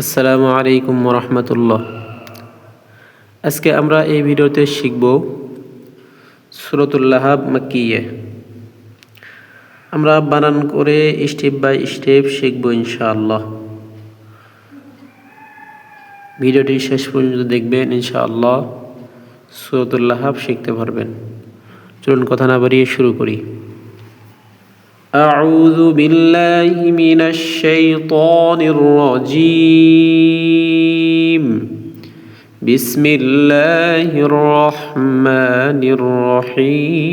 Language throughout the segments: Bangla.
আসসালামু আলাইকুম রহমতুল্লাহ আজকে আমরা এই ভিডিওতে শিখব সুরতুল্লাহাব মাকিয়ে আমরা বানান করে স্টেপ বাই স্টেপ শিখব ইনশাআল্লাহ। ভিডিওটি শেষ পর্যন্ত দেখবেন, ইনশাআল্লাহ সুরতুল্লাহাব শিখতে পারবেন। চলুন কথা না বাড়িয়ে শুরু করি। أعوذ بالله من الشيطان الرجيم بسم الله الرحمن الرحيم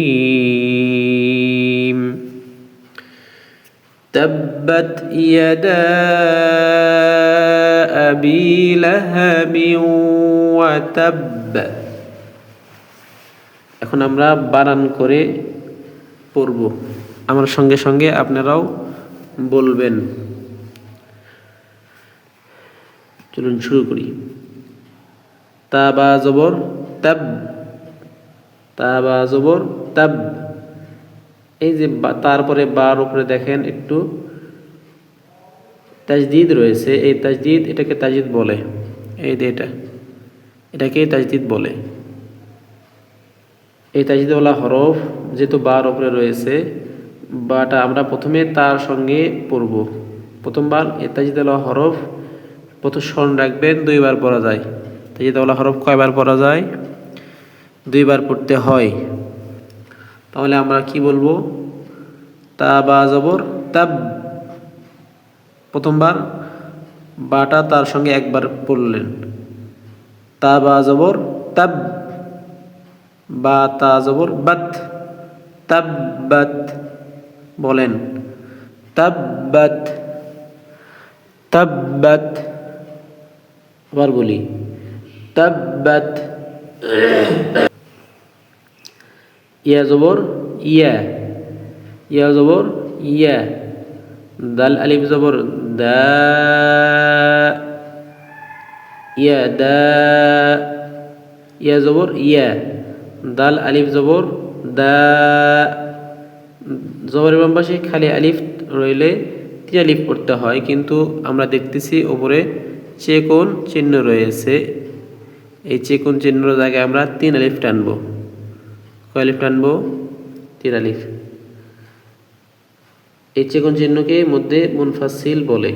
تبت يدا أبي لهب وتب এখন আমরা বানান করে পড়ব আমার সঙ্গে সঙ্গে আপনারাও বলবেন। চলুন শুরু করি। তা বা জবর তাব তা বা জবর তাব। এই যে তারপরে বার উপরে দেখেন একটু তাজদিদ রয়েছে। এই তাজদিদ এটাকে তাজদিদ বলে। এই যে এটা এটাকে তাজদিদ বলে। এই তাজদিদওয়ালা হরফ, যেহেতু বার উপরে রয়েছে বাটা আমরা প্রথমে তার সঙ্গে পড়ব। প্রথমবার তাজদিদওয়ালা হরফ প্রথম স্মরণ রাখবেন, দুইবার পড়া যায়। তাজদিদওয়ালা হরফ কয়বার পড়া যায়? দুইবার পড়তে হয়। তাহলে আমরা কি বলব? তা বা জবর, তাব। প্রথমবার বাটা তার সঙ্গে একবার পড়লেন। তা বা জবর, তাব। বা তা জবর, বাত। তাব্বাত বলেন, তাব্বাত তাব্বাত। আবার বলি, তাব্বাত। ইয়া জবর, ইয়া। ইয়া জবর, ইয়া। দাল, আলিফ জবর, দা। ইয়া দা। ইয়া জবর, ইয়া। দাল, আলিফ জবর, দা। জবরের বাম পাশে খালি আলিফ রইলে তিন আলিফ পড়তে হয়, কিন্তু আমরা দেখতেছি ওপরে চেকোন চিহ্ন রয়েছে, এই চেকোন চিহ্নর জায়গায় আমরা তিন আলিফ টানবো। কয় আলিফ টানবো? তিন আলিফ। এই চেকন চিহ্নকে মধ্যে মুনফাসিল বলে।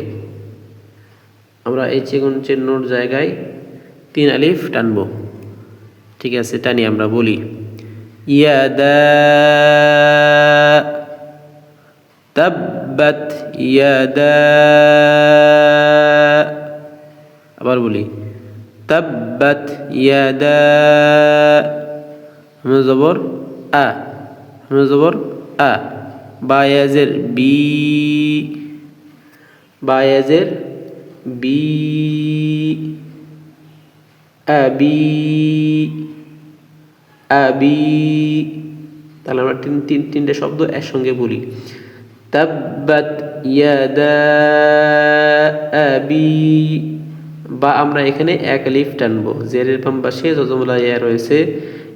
আমরা এই চেকন চিহ্নর জায়গায় তিন আলিফ টানবো। ঠিক আছে, টানি আমরা বলি। ইয়াদা তাব্বাত ইয়াদা আবার বলি, তাব্বাত ইয়াদা হামজা জবর আ হামজা জবর আ। বায়াজের বি বায়াজের বি, আবি আবি। তাহলে আমরা তিন তিন, তিনটে শব্দ একসঙ্গে বলি। তাব্বাত ইয়াদা আবি বা আমরা এখানে এক আলিফ টানবো। জেরের বাম পাশে যজমলা ইয়া রয়েছে।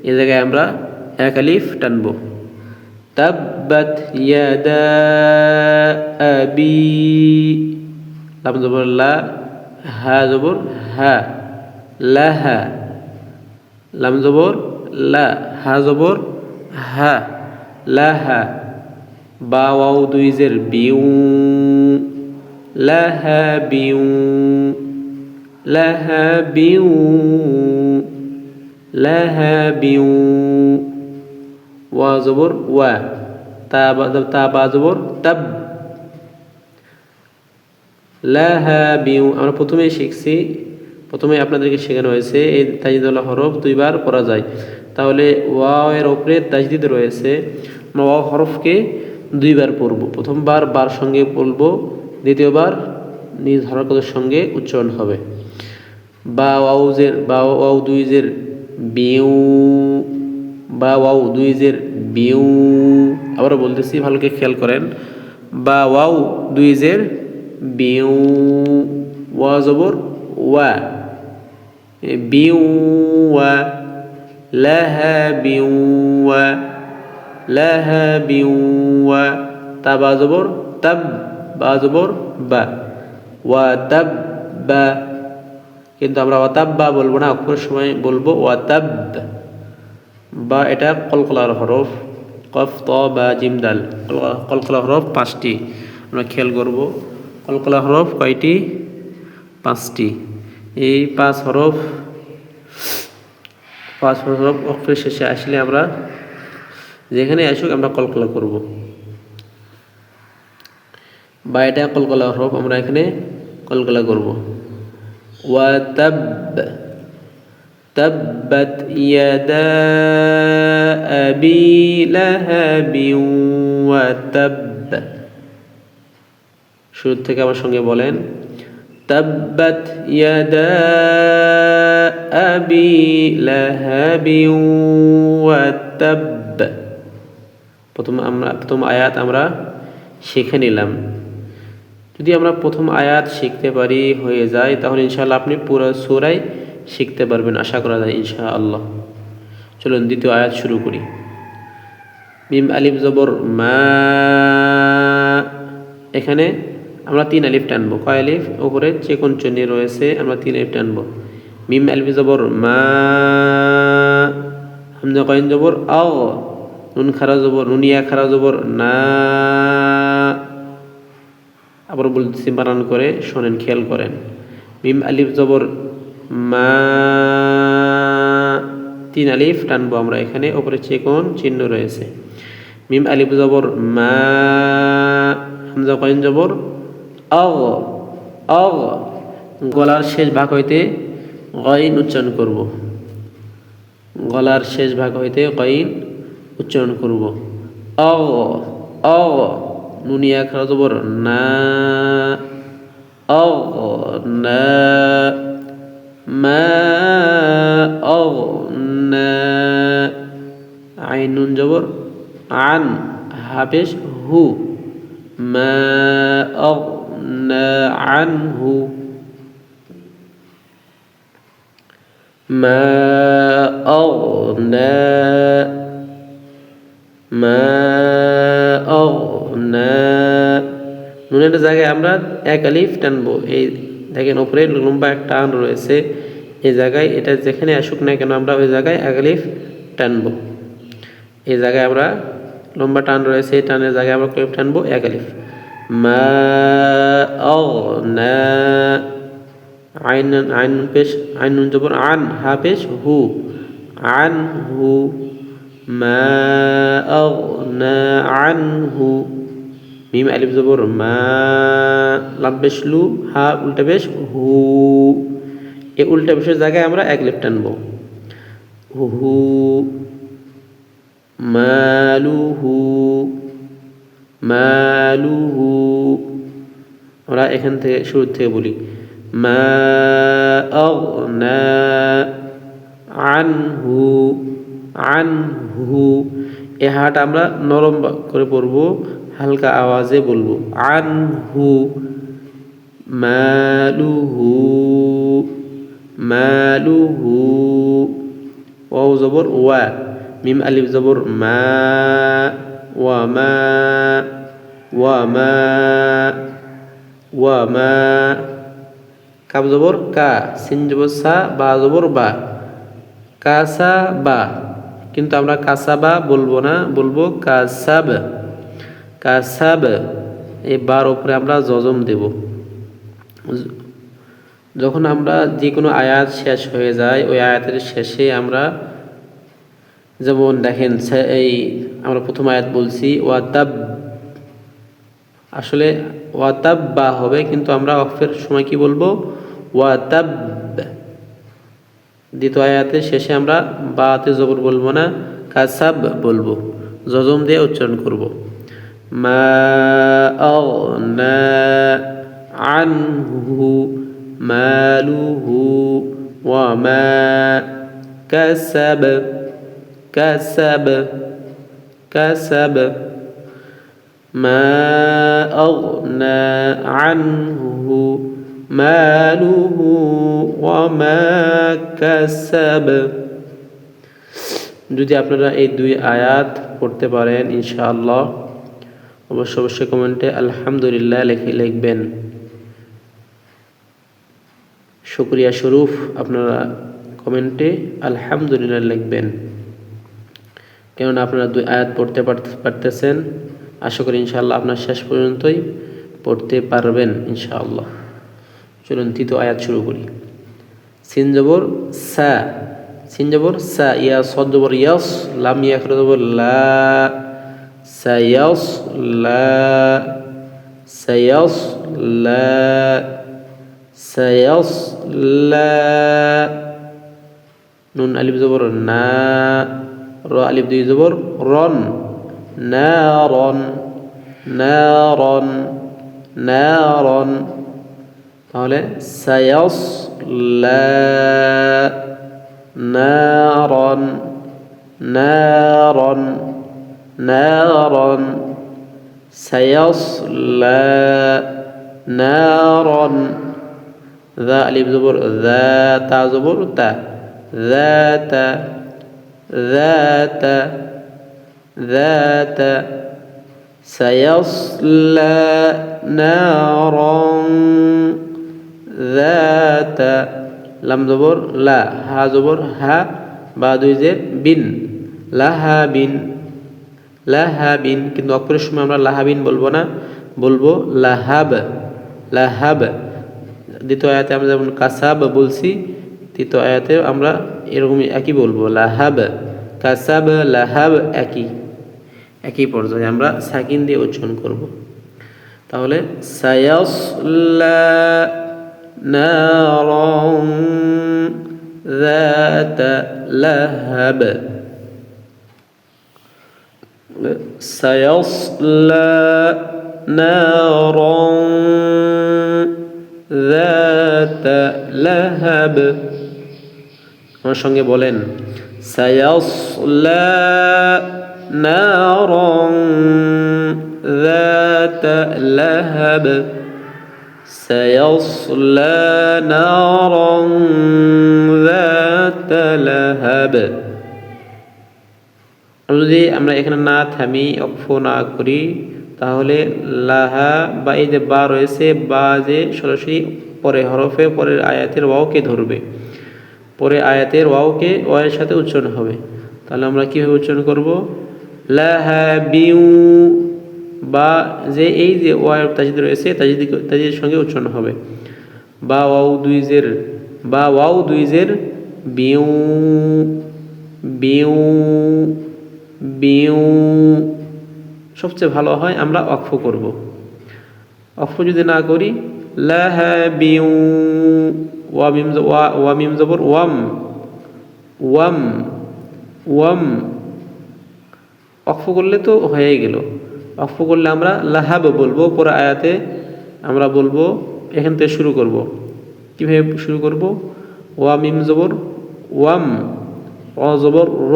এ জায়গায় আমরা এক আলিফ টানবো। তাব্বাত ইয়াদা আবি লাম জবর লা, হা জবর হা, লাহা। লাম জবর লা, হা জবর হা, লাহা। বা ওয়াও দুই জের বিউ, লাহা বিউ লাহা বিউ লাহা বিউ। ওয়া জবর ওয়া, তা বা জবর তাব। লাহা বিউ, আমরা প্রথমে শিখছি, প্রথমে আপনাদেরকে শেখানো হয়েছে, এই তাজদিদুল্লাহ হরফ দুইবার পড়া যায়। তাহলে ওয়াও এর ওপরে তাজদিদ রয়েছে, আমরা হরফকে দুইবার পড়ব। প্রথমবার বার সঙ্গে পড়ব, দ্বিতীয়বার নিজ হরকতের সঙ্গে উচ্চারণ হবে। বা ওয়াউজের বা ওয়াউ দুইজের বিউ, বা ওয়াউ দুইজের বিউ, আবারও বলতেছি, ভালোকে খেয়াল করেন। বা ওয়াউ দুইজের বিউ, ওয়া জবর, ওয়া। বিউ, ওয়া লাহা বিউ, ওয়া। ওয়া, তা বা জবর, তাব বা জবর, বা। ওয়াতাব্বা কিন্তু আমরা ওয়াতাব্বা বলব না, অক্ষরের সময় বলব ওয়াতাব বা এটা কলকলার হরফ, কফ, ত, বা, জিম, দাল। কলকলা হরফ পাঁচটি, আমরা খেয়াল করব। কলকলা হরফ কয়টি? পাঁচটি। এই পাঁচ হরফ পাঁচ হরফ অক্ষরের শেষে আসলে আমরা যেখানে আসুক আমরা কলকলা করব। বা এটা কলকলা হোক আমরা এখানে কলকলা করব। ওয়া তাব, তাব্বাত ইয়াদা আবি লাহাবি ওয়া তাব। শুরু থেকে আমার সঙ্গে বলেন, তাব্বাত ইয়াদা আবি লাহাবি ওয়া তাব। প্রথম আমরা, প্রথম আয়াত আমরা শিখে নিলাম। যদি আমরা প্রথম আয়াত শিখতে পারি, হয়ে যায়, তাহলে ইনশাআল্লাহ আপনি পুরো সুরাই শিখতে পারবেন, আশা করা যায় ইনশাআল্লাহ। চলুন দ্বিতীয় আয়াত শুরু করি। মিম আলিফ জবর মা, এখানে আমরা তিন আলিফ টানবো। কয় আলিফ? উপরে চেকন চন্নি রয়েছে, আমরা তিন আলিফ টানবো। মিম আলিফ জবর মা, হামজা কয়েন জবর আও নুন খারা জবর নুনিয়া খারা জবর, না। আবার বলতেছি বানান করে, শোনেন, খেয়াল করেন। মিম আলিফ জবর, মা। তিন আলিফ টানবো আমরা এখানে, ওপরে চেকন চিহ্ন রয়েছে। মিম আলিফ জবর, মা। হামজা কয়েন জবর অগ গলার শেষ ভাগ হইতে গইন উচ্চারণ করব। গলার শেষ ভাগ হইতে গইন উচ্চারণ করব অগ অগ নুনিয়া খারা জবর না অগ না ما أغنى عين جبر عن هابش هو ما أغنى عنه ما أغنى মা নুনের জায়গায় আমরা এক আলিফ টানবো। এই দেখেন ওপরে লম্বা এক টান রয়েছে। এই জায়গায় এটা যেখানে আসুক না কেন আমরা ওই জায়গায় এক আলিফ টানবো। এই জায়গায় আমরা লম্বা টান রয়েছে, এই টানের জায়গায় আমরা কলিফ টানবো, এক আলিফ। মা আইন আইন পেশ, আইন যখন আন, হা পেশ, হু। আন, হু। না আন হু মিম আলিফ জবর, মা লাম পেশ লু হা উল্টা পেশ হু। এই উল্টা পেশের জায়গায় আমরা এক লিফ টানবো। হু। মালুহু। মালুহু। আমরা এখান থেকে, শুরু থেকে বলি। মা আগনা আনহু। আনহু এ হাট আমরা নরম করে পড়ব, হালকা আওয়াজে বলব। আন হু মালুহু মালুহু। ও জবর ওয়া, মিম আলিফ জবর মা, ওয়া মা ওয়া মা ওয়া মা। কাব জবর কা, সিন জবর সা, বা জবর বা। কাসা বা। কিন্তু আমরা কাসাবা বলব না, বলব কাসাব। কাসাব, এই বার ওপরে আমরা জজম দেব। যখন আমরা যে কোনো আয়াত শেষ হয়ে যায়, ওই আয়াতের শেষে আমরা যেমন দেখেন এই আমরা প্রথম আয়াত বলছি, ওয়াতাব। আসলে ওয়াতাব বা হবে, কিন্তু আমরা অফের সময় কি বলব? ওয়াতাব। দ্বিতীয় আয়াতের শেষে আমরা বাতে জবর বলবো না কাসাব বলবো জজম দিয়ে উচ্চারণ করব মা আগনা আনহু মালুহু ওয়া মা কাসাব كسب كسب ما أغنى عنه ماله وما كسب যদি আপনারা এই দুই আয়াত পড়তে পারেন ইনশাআল্লাহ অবশ্য অবশ্যই কমেন্টে আলহামদুলিল্লাহ লিখে লিখবেন শুক্রিয়া স্বরূপ আপনারা কমেন্টে আলহামদুলিল্লাহ লিখবেন কেননা আপনারা দুই আয়াত পড়তে পারতে- পারতেছেন আশা করি ইনশাআল্লাহ আপনার শেষ পর্যন্তই পড়তে পারবেন ইনশাআল্লাহ চলুন তৃতীয় আয়াত শুরু করি। সিন জবর সা, সিন জবর সা, ইয়া, সদ জবর ইয়াস, লাম ইয়া আখরা জবর লা সায়াস লা সায়াস লা সায়াস লা, নুন আলিফ জবর না, র আলিফ দুই জবর, রন, না রন না রন না, রন তাহলে সায়াস নারন নারন নারন সায়াসলা নারন ذا ألف زبر ذات زبر تا ذات ذات ذات سيصلى نارا ذات লাম জবর লা হা জবর হা বা দুই জের বিন লাহা বিন লাহা বিন কিন্তু অক্ষরের সময় আমরা লাহাবিন বলবো না বলবো লাহাব লাহাব দ্বিতীয় আয়াতে আমরা যেমন কাসাব বলছি তৃতীয় আয়াতে আমরা এরকমই একই বলবো লাহাব কাসাব লাহাব একই একই পর্যায়ে আমরা সাকিন দিয়ে উচ্চারণ করব তাহলে সায়াসলা نارا ذات لهب سيصلى نارا ذات لهب আমার সঙ্গে বলেন সায়াসলা نارا ذات لهب سيصلى نارا ذات لهب যদি আমরা এখানে না থামি অক্ষ না করি তাহলে লাহা বা এই যে বা রয়েছে বা যে সরাসরি পরে হরফে পরের আয়াতের ওয়াওকে ধরবে পরে আয়াতের ওয়াওকে ওয়ের সাথে উচ্চারণ হবে তাহলে আমরা কীভাবে উচ্চারণ করব লাহা বিউ বা যে এই যে ওয়ার তাজিদ রয়েছে, তাজিদ তাজিদের সঙ্গে উচ্চারণ হবে। বা ওয়াও দুইজের বা ওয়াও দুইজের বিউ বিউ বিউ, সবচেয়ে ভালো হয় আমরা অক্ষ করব। অক্ষ যদি না করি লাহা বিউ, ওয়া ওয়ামিম জবর, ওয়াম ওয়াম ওয়াম, অক্ষ করলে তো হয়ে গেল। অক্ষ করলে আমরা লাহাব বলব পরে আয়াতে আমরা বলব, এখান থেকে শুরু করব। কীভাবে শুরু করব? ওয়াম ইম জবর, ওয়াম অ জবর, র।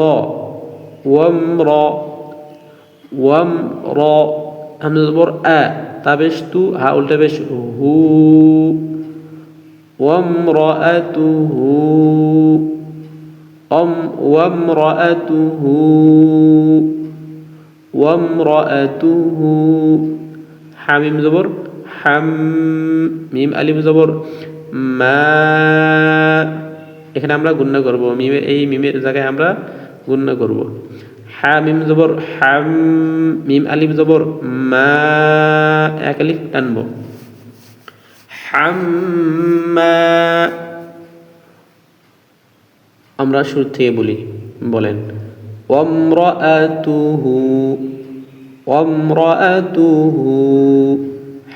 ওয়াম র। ওয়াম, র। হাম জবর, আ। তা বেশ, তু, হা, উল্টা বেশ, হু। ওয়াম, র এ তু وامرأته حميم زبر حم মিম আলিম জবর মা এখানে আমরা গুণনা করব মিমের এই মিমের জায়গায় আমরা গুণনা করব হা মিম জবর হাম মিম আলিম জবর মা এক আলিফ টানব হাম্মা আমরা শুরু থেকে বলি বলেন وامرأته وامرأته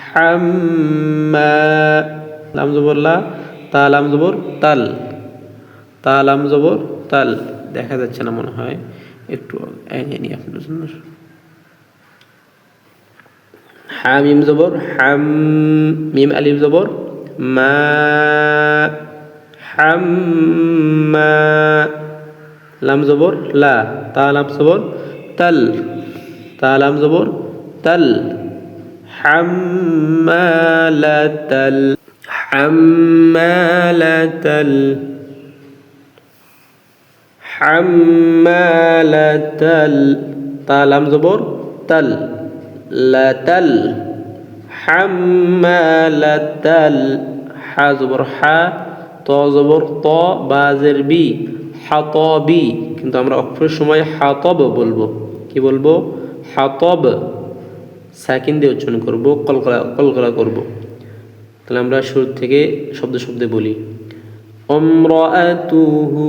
حما লাম জবর লা তা লাম জবর তাল তা লাম জবর তাল দেখা যাচ্ছে না মনে হয় একটু এগিয়ে নিই আপনার জন্য হামিম জবর হাম মিম আলিম জবর মা হাম্মা লাম জবর লা তা লাম জবর তাল তা লাম জবর তাল হাম্মালাতাল হাম্মালাতাল হাম্মালাতাল তা লাম জবর তাল লাতাল হাম্মালাতাল হা জবর হা ত জবর ত বাজের বি হাতবি, কিন্তু আমরা অক্ষরের সময় হাতব বলব। কি বলব? হাতব সাইকিন দিয়ে উচ্চারণ করব, কলকলা কলকলা করব। তাহলে আমরা শুরু থেকে শব্দ শব্দে বলি। অম্রআতুহু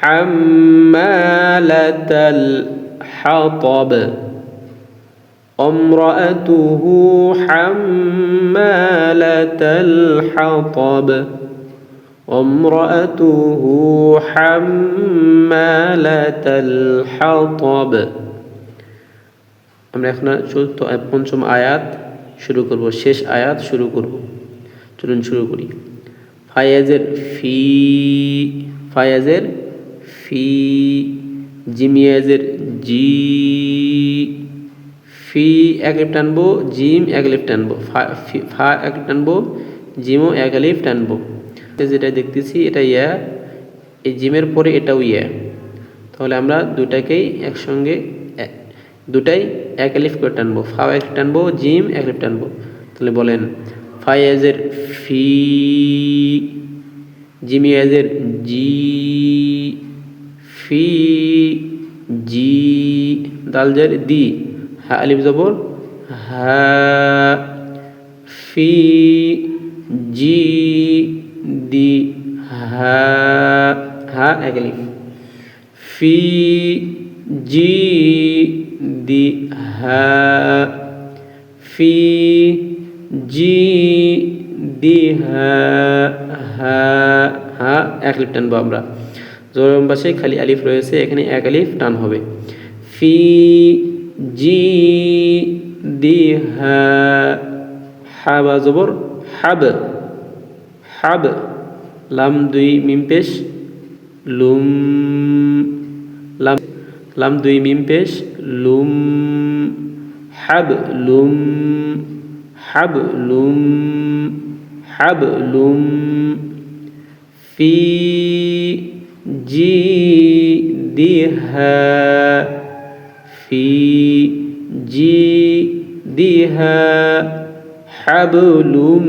হাম্মালাতাল হাতব। অম্রআতুহু হাম্মালাতাল হাতব। امرأته حمالة الحطب আমরা এখন চতুর্থ পঞ্চম আয়াত শুরু করব শেষ আয়াত শুরু করব চলুন শুরু করি ফায়াজের ফি ফায়াজের ফি জিমিয়াজের জি ফি এক লিফ টানবো জিম এক লিফ টানবো ফা এক টানবো জিমও এক লিফ টানবো যেটা দেখতেছি, এটা ইয়া। এই জিমের পরে এটাও ইয়া। তাহলে আমরা দুটাকেই একসঙ্গে দুটাই এক লিফ করে টানবো। ফাও এক টানবো, জিম এক লিফ টানবো। তাহলে বলেন ফায়াজের ফি জিমিয়াজের জি, ফি, জি দালজের দি, হা আলিফ জবর, হা, ফি, জি দি হা হা এক আলিফ ফি, জি, দি, হা, ফি, জি, দি, হা হা হা, এক লিফ টানবো আমরা। জোরম পাশে খালি আলিফ রয়েছে, এখানে এক আলিফ টান হবে। ফি, জি, দি, হা হাবা জবর, হাব হাব। লাম দুই মিম পেশ লুম লাম লাম দুই মিম পেশ লুম হাব লুম হাব লুম হাব লুম ফি জি দিহা ফি জি দিহা হাবলুম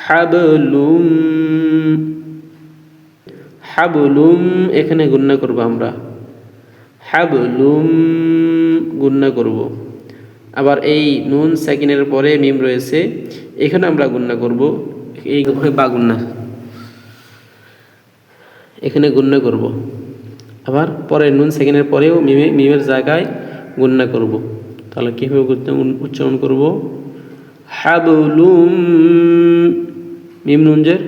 হাবলুম হাবলুম, এখানে গুন্না করব আমরা। হাবলুম গুন্না করব। আবার এই নুন সেকেন্ডের পরে মিম রয়েছে, এখানে আমরা গুন্না করব। এই বা গুন্না এখানে গুন্না করব। আবার পরে নুন সেকেন্ডের পরেও মিমে, মিমের জায়গায় গুন্না করব। তাহলে কীভাবে উচ্চারণ করব? হাবলুম, মিম নুনজের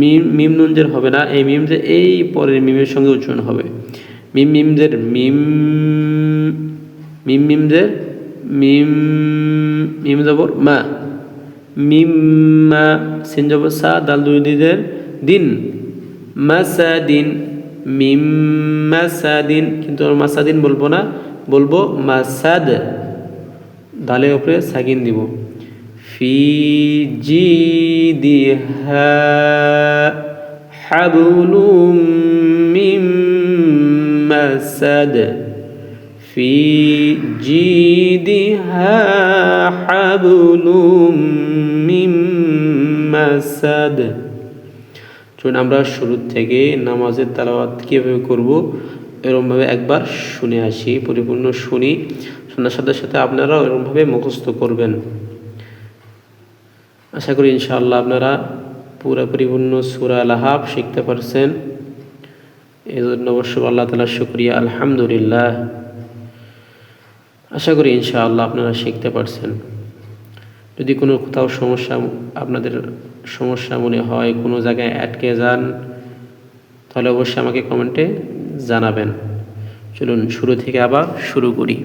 মিম মিম নুনজের হবে না, এই মিম যে এই পরের মিমের সঙ্গে উচ্চারণ হবে। মিম মিমদের মিম মিম মিমদের মিম মিম জবর মা, মিম, মা, সিন জবর সা, দাল দুই দিদের দিন মাসাদিন মিম মাসাদিন কিন্তু মাসাদিন বলব না, বলব মাসাদ দালের উপরে সাকিন দিব। জি দিহা হাবলুম মিম মাসাদ ফি জিদিহা হাবলুম মিম মাসাদ চলুন আমরা শুরু থেকে নামাজের তালাবাত কীভাবে করব এরকমভাবে একবার শুনে আসি, পরিপূর্ণ শুনি। শোনার সাথে সাথে আপনারাও এরকমভাবে মুখস্থ করবেন। আশা করি ইনশাআল্লাহ আপনারা পুরো পরিপূর্ণ সুরা লাহাব শিখতে পারছেন। এই জন্য অবশ্য আল্লাহ তালা শুক্রিয়া, আলহামদুলিল্লাহ। আশা করি ইনশাআল্লাহ আপনারা শিখতে পারছেন। যদি কোনো কোথাও সমস্যা আপনাদের সমস্যা মনে হয়, কোনো জায়গায় আটকে যান, তাহলে অবশ্যই আমাকে কমেন্টে জানাবেন। চলুন শুরু থেকে আবার শুরু করি।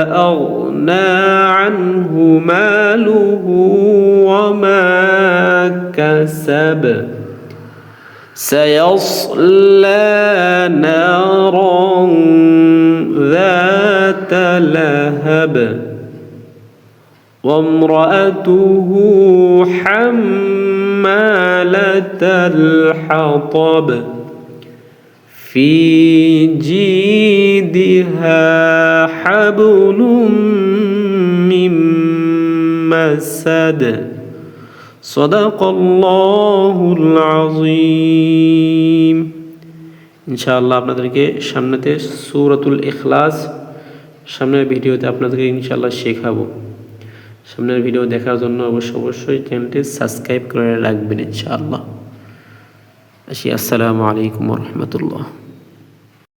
أغنى عنه ماله وما كسب. سيصلى نارا ذات لهب. وامرأته حمالة الحطب. في جيدها حبل من مسد صدق الله العظيم ইনশাআল্লাহ আপনাদেরকে সামনেতে সূরাতুল ইখলাস সামনের ভিডিওতে আপনাদেরকে ইনশাআল্লাহ শেখাবো সামনের ভিডিও দেখার জন্য অবশ্যই অবশ্যই চ্যানেলটি সাবস্ক্রাইব করে রাখবেন ইনশাআল্লাহ আসি আসসালামু আলাইকুম রহমতুল্লাহ